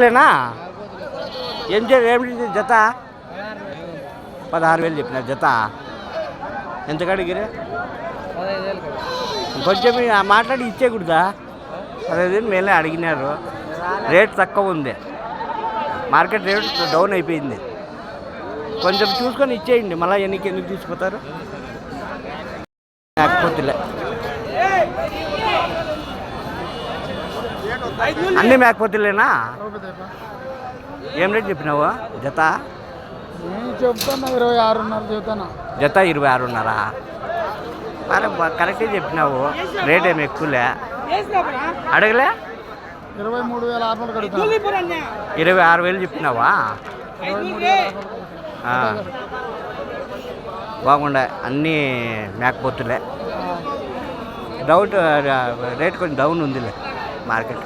లేనా ఏం చే జత? పదహారు వేలు చెప్పిన జత. ఎంత కడిగిరే కొంచెం మాట్లాడి ఇచ్చేకూడదా అదే మేలే అడిగినారు. రేట్ తక్కువ ఉంది. మార్కెట్ రేట్ డౌన్ అయిపోయింది. కొంచెం చూసుకొని ఇచ్చేయండి. మళ్ళీ ఎన్నికి ఎందుకు తీసుకుపోతారు? మేకపోతులే అన్ని మేకపోతులేనా? ఏం రేట్ చెప్పినావు? జత? నేను చెప్తాను ఇరవై ఆరున్నర చెప్తాను జత ఇరవై ఆరున్నర. మరి బ- కరెక్టే చెప్పినావు. రేట్ ఏమి ఎక్కువలే. అడగలే? ఇరవై మూడు వేల ఆరు వందలు ఇరవై ఆరు వేలు చెప్పినావా. బాగుండే. అన్నీ మేకపోతులే. డౌట్ రేట్ కొంచెం డౌన్ ఉందిలే మార్కెట్.